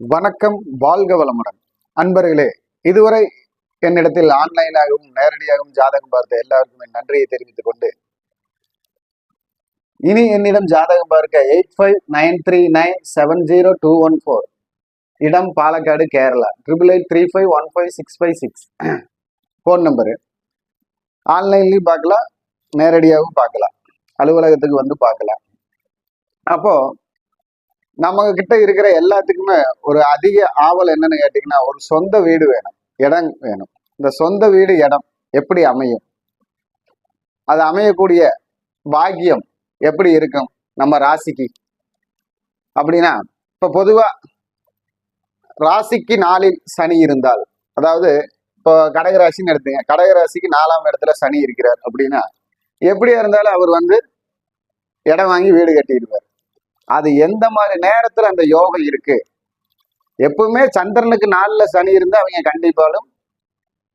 வணக்கம் வாழ்க வளமுடன். அன்பர்களே இதுவரை என்னிடத்தில் ஆன்லைனாகவும் நேரடியாகவும் ஜாதகம் பார்த்த எல்லாருக்கும் என் நன்றியை தெரிவித்துக் கொண்டு இனி என்னிடம் ஜாதகம் பார்க்க eight five nine three nine seven zero two one four இடம் Palakkad Kerala. Triple eight three five one five six five six phone number ஆன்லைன்லையும் பார்க்கலாம் நேரடியாகவும் பார்க்கலாம். அலுவலகத்துக்கு வந்து பார்க்கலாம். அப்போது நம்ம கிட்ட இருக்கிற எல்லாத்துக்குமே ஒரு அதிக ஆவல் என்னன்னு கேட்டீங்கன்னா ஒரு சொந்த வீடு வேணும் இடம் வேணும். இந்த சொந்த வீடு இடம் எப்படி அமையும்? அது அமையக்கூடிய பாக்கியம் எப்படி இருக்கும் நம்ம ராசிக்கு? அப்படின்னா இப்ப பொதுவா ராசிக்கு நாளில் சனி இருந்தால் அதாவது இப்போ கடகராசின்னு எடுத்துங்க கடகராசிக்கு நாலாம் இடத்துல சனி இருக்கிறார் அப்படின்னா எப்படியா இருந்தாலும் அவர் வந்து இடம் வாங்கி வீடு கட்டிடுவார். அது எந்த மாதிரி நேரத்துல அந்த யோகம் இருக்கு? எப்பவுமே சந்திரனுக்கு நாளில் சனி இருந்தால் அவங்க கண்டிப்பாலும்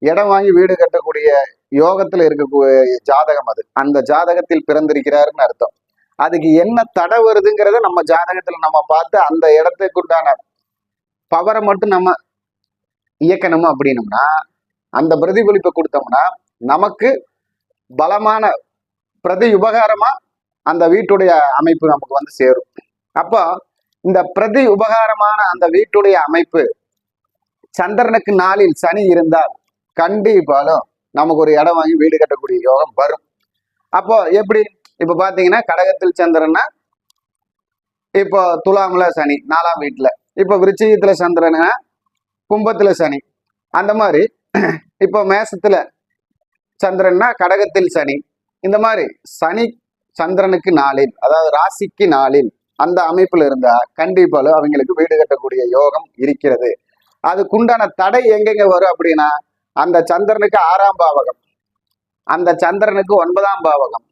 இடம் வாங்கி வீடு கட்டக்கூடிய யோகத்தில் இருக்கக்கூடிய ஜாதகம் அது. அந்த ஜாதகத்தில் பிறந்திருக்கிறாருன்னு அர்த்தம். அதுக்கு என்ன தடை வருதுங்கிறத நம்ம ஜாதகத்தில் நம்ம பார்த்து அந்த இடத்துக்குண்டான பவரை மட்டும் நம்ம இயக்கணும் அப்படின்னம்னா அந்த பிரதிபலிப்பை கொடுத்தோம்னா நமக்கு பலமான பிரதி உபகாரமா அந்த வீட்டுடைய அமைப்பு நமக்கு வந்து சேரும். அப்போ இந்த பிரதி உபகாரமான அந்த வீட்டுடைய அமைப்பு சந்திரனுக்கு நாளில் சனி இருந்தால் கண்டிப்பாலும் நமக்கு ஒரு இடம் வாங்கி வீடு கட்டக்கூடிய யோகம் வரும். அப்போ எப்படி? இப்ப பாத்தீங்கன்னா கடகத்தில் சந்திரன்னா இப்போ துலாம்ல சனி நாலாம் வீட்டுல. இப்போ விருச்சிகத்துல சந்திரனா கும்பத்துல சனி. அந்த மாதிரி இப்போ மேசத்துல சந்திரன்னா கடகத்தில் சனி. இந்த மாதிரி சனி சந்திரனுக்கு நாளில் அதாவது ராசிக்கு நாளில் அந்த அமைப்புல இருந்தா கண்டிப்பாலும் அவங்களுக்கு வீடு கட்டக்கூடிய யோகம் இருக்கிறது. அதுக்குண்டான தடை எங்கெங்க வரும் அப்படின்னா அந்த சந்திரனுக்கு ஆறாம் பாவகம் அந்த சந்திரனுக்கு ஒன்பதாம் பாவகம்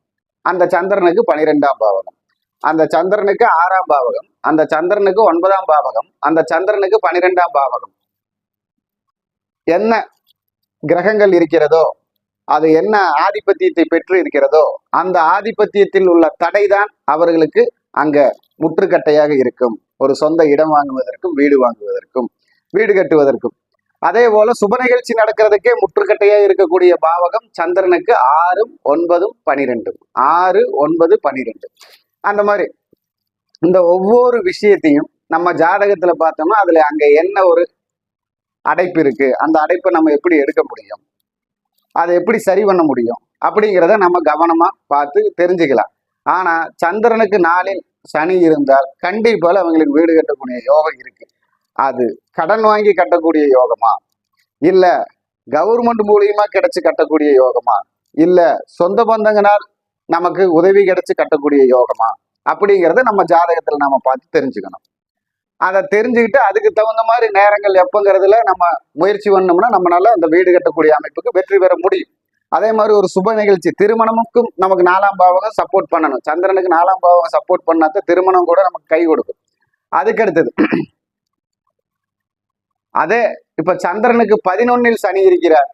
அந்த சந்திரனுக்கு பனிரெண்டாம் பாவகம் அந்த சந்திரனுக்கு ஆறாம் பாவகம் அந்த சந்திரனுக்கு ஒன்பதாம் பாவகம் அந்த சந்திரனுக்கு பனிரெண்டாம் பாவகம். என்ன கிரகங்கள் இருக்கிறதோ அது என்ன ஆதிபத்தியத்தை பெற்று இருக்கிறதோ அந்த ஆதிபத்தியத்தில் உள்ள தடைதான் அவர்களுக்கு அங்க முற்றுக்கட்டையாக இருக்கும். ஒரு சொந்த இடம் வாங்குவதற்கும் வீடு வாங்குவதற்கும் வீடு கட்டுவதற்கும். அதே போல சுப நிகழ்ச்சி நடக்கிறதுக்கே முற்றுக்கட்டையா இருக்கக்கூடிய பாவகம் சந்திரனுக்கு ஆறும் ஒன்பதும் பனிரெண்டும். ஆறு ஒன்பது பனிரெண்டு. அந்த மாதிரி. இந்த ஒவ்வொரு விஷயத்தையும் நம்ம ஜாதகத்துல பார்த்தோம்னா அதுல அங்க என்ன ஒரு அடைப்பு இருக்கு? அந்த அடைப்பை நம்ம எப்படி எடுக்க முடியும்? அதை எப்படி சரி பண்ண முடியும்? அப்படிங்கிறத நம்ம கவனமா பார்த்து தெரிஞ்சுக்கலாம். ஆனா சந்திரனுக்கு நாளில் சனி இருந்தால் கண்டிப்பாக அவங்களுக்கு வீடு கட்டக்கூடிய யோகம் இருக்கு. அது கடன் வாங்கி கட்டக்கூடிய யோகமா? இல்ல கவர்மெண்ட் மூலியமா கிடைச்சு கட்டக்கூடிய யோகமா? இல்ல சொந்த பந்தங்கனால் நமக்கு உதவி கிடைச்சு கட்டக்கூடிய யோகமா? அப்படிங்கிறத நம்ம ஜாதகத்துல நம்ம பார்த்து தெரிஞ்சுக்கணும். அதை தெரிஞ்சுக்கிட்டு அதுக்கு தகுந்த மாதிரி நேரங்கள் எப்போங்கிறதுல நம்ம முயற்சி பண்ணோம்னா நம்மளால அந்த வீடு கட்டக்கூடிய அமைப்புக்கு வெற்றி பெற முடியும். அதே மாதிரி ஒரு சுப நிகழ்ச்சி. திருமணமுக்கும் நமக்கு நாலாம் பாவகம் சப்போர்ட் பண்ணணும். சந்திரனுக்கு நாலாம் பாவகம் சப்போர்ட் பண்ணாத திருமணம் கூட நமக்கு கை கொடுக்கும். அதுக்கு அடுத்தது. அதே இப்ப சந்திரனுக்கு பதினொன்னில் சனி இருக்கிறார்.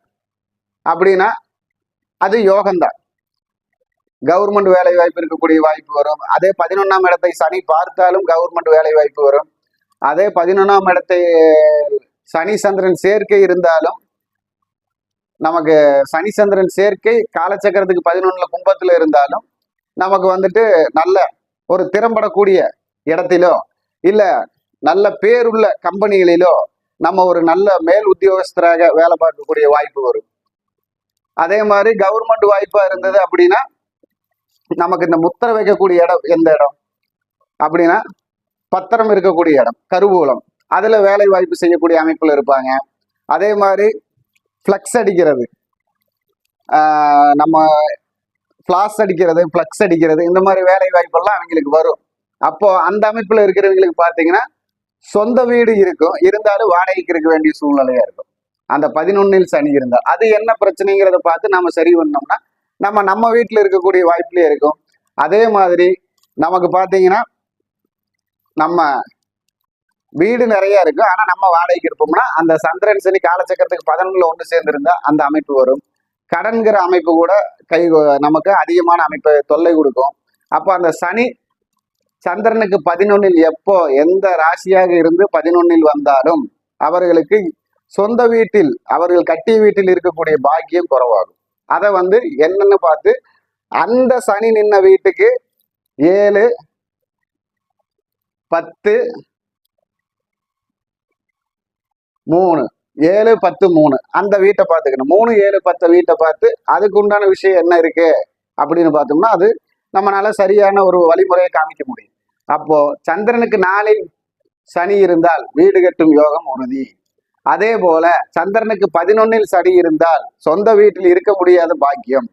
அப்படின்னா அது யோகம்தான். கவர்மெண்ட் வேலை வாய்ப்பு இருக்கக்கூடிய வாய்ப்பு வரும். அதே பதினொன்னாம் இடத்தை சனி பார்த்தாலும் கவர்மெண்ட் வேலை வாய்ப்பு வரும். அதே பதினொன்னாம் இடத்தை சனி சந்திரன் சேர்க்கை இருந்தாலும் நமக்கு சனி சந்திரன் சேர்க்கை காலச்சக்கரத்துக்கு பதினொன்னுல கும்பத்துல இருந்தாலும் நமக்கு வந்துட்டு நல்ல ஒரு திறம்படக்கூடிய இடத்திலோ இல்ல நல்ல பேருள்ள கம்பெனிகளிலோ நம்ம ஒரு நல்ல மேல் உத்தியோகஸ்தராக வேலை பார்க்கக்கூடிய வாய்ப்பு வரும். அதே மாதிரி கவர்மெண்ட் வாய்ப்பா இருந்தது அப்படின்னா நமக்கு இந்த முத்திரை வைக்கக்கூடிய இடம் எந்த இடம்? அப்படின்னா பத்திரம் இருக்கக்கூடிய இடம் கருவூலம். அதுல வேலை வாய்ப்பு செய்யக்கூடிய அமைப்புல இருப்பாங்க. அதே மாதிரி ஃப்ளக்ஸ் அடிக்கிறது. நம்ம ஃப்ளாஸ் அடிக்கிறது ஃப்ளக்ஸ் அடிக்கிறது இந்த மாதிரி வேலை வாய்ப்பெல்லாம் அவங்களுக்கு வரும். அப்போ அந்த அமைப்பில் இருக்கிறவங்களுக்கு பார்த்தீங்கன்னா சொந்த வீடு இருக்கும். இருந்தாலும் வாடகைக்கு இருக்க வேண்டிய சூழ்நிலையா இருக்கும். அந்த பதினொன்னில் சனி இருந்தால். அது என்ன பிரச்சனைங்கிறத பார்த்து நம்ம சரி பண்ணோம்னா நம்ம நம்ம வீட்டில் இருக்கக்கூடிய வாய்ப்புலேயே இருக்கும். அதே மாதிரி நமக்கு பார்த்தீங்கன்னா நம்ம வீடு நிறைய இருக்கு. ஆனா நம்ம வாடகைக்கு இருப்போம்னா அந்த சந்திரன் சனி காலச்சக்கரத்துக்கு பதினொன்றுல ஒன்று சேர்ந்திருந்தா அந்த அமைப்பு வரும். கடன்கிற அமைப்பு கூட கை நமக்கு அதிகமான அமைப்பை தொல்லை கொடுக்கும். அப்போ அந்த சனி சந்திரனுக்கு பதினொன்னில் எப்போ எந்த ராசியாக இருந்து பதினொன்னில் வந்தாலும் அவர்களுக்கு சொந்த வீட்டில் அவர்கள் கட்டிய வீட்டில் இருக்கக்கூடிய பாக்கியம் குறைவாகும். அதை வந்து என்னன்னு பார்த்து அந்த சனி நின்ன வீட்டுக்கு ஏழு பத்து மூணு. ஏழு பத்து மூணு. அந்த வீட்டை பார்த்துக்கணும். மூணு ஏழு பத்து வீட்டை பார்த்து அதுக்கு உண்டான விஷயம் என்ன இருக்கு? அப்படின்னு பார்த்தோம்னா அது நம்மளால சரியான ஒரு வழிமுறையை காமிக்க முடியும். அப்போ சந்திரனுக்கு நாளில் சனி இருந்தால் வீடு கட்டும் யோகம் உறுதி. அதே போல சந்திரனுக்கு பதினொன்னில் சனி இருந்தால் சொந்த வீட்டில் இருக்க முடியாத பாக்கியம்.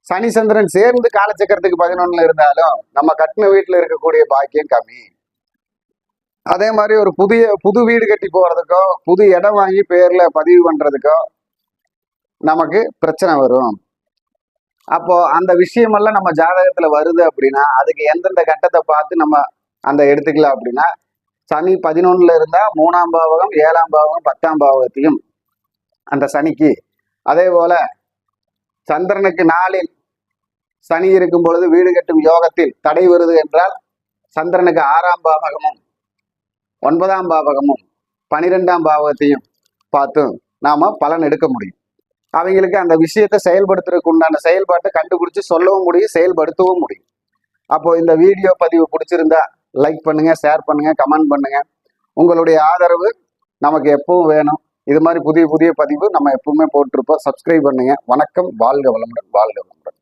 சனி சந்திரன் சேர்ந்து காலச்சக்கரத்துக்கு பதினொன்னுல இருந்தாலும் நம்ம கட்டின வீட்டில் இருக்கக்கூடிய பாக்கியம் கம்மி. அதே மாதிரி ஒரு புதிய புது வீடு கட்டி போகிறதுக்கோ புது இடம் வாங்கி பேரில் பதிவு பண்ணுறதுக்கோ நமக்கு பிரச்சனை வரும். அப்போ அந்த விஷயமெல்லாம் நம்ம ஜாதகத்தில் வருது அப்படின்னா அதுக்கு எந்தெந்த கட்டத்தை பார்த்து நம்ம அந்த எடுத்துக்கலாம் அப்படின்னா சனி பதினொன்னுல இருந்தால் மூணாம் பாவகம் ஏழாம் பாவகம் பத்தாம் பாவகத்தையும் அந்த சனிக்கு. அதே போல சந்திரனுக்கு நாளில் சனி இருக்கும் பொழுது வீடு கட்டும் யோகத்தில் தடை வருது என்றால் சந்திரனுக்கு ஆறாம் பாவகமும் ஒன்பதாம் பாவகமும் பனிரெண்டாம் பாவகத்தையும் பார்த்து நாம பலன் எடுக்க முடியும். அவங்களுக்கு அந்த விஷயத்தை செயல்படுத்துறதுக்கு உண்டான செயல்பாட்டை கண்டுபிடிச்சு சொல்லவும் முடியும் செயல்படுத்தவும் முடியும். அப்போ இந்த வீடியோ பதிவு பிடிச்சிருந்தா லைக் பண்ணுங்க ஷேர் பண்ணுங்க கமெண்ட் பண்ணுங்க. உங்களுடைய ஆதரவு நமக்கு எப்பவும் வேணும். இது மாதிரி புதிய புதிய பதிவு நம்ம எப்பவுமே போட்டிருப்போம். சப்ஸ்கிரைப் பண்ணுங்க. வணக்கம். வாழ்க வளமுடன். வாழ்க வளமுடன்.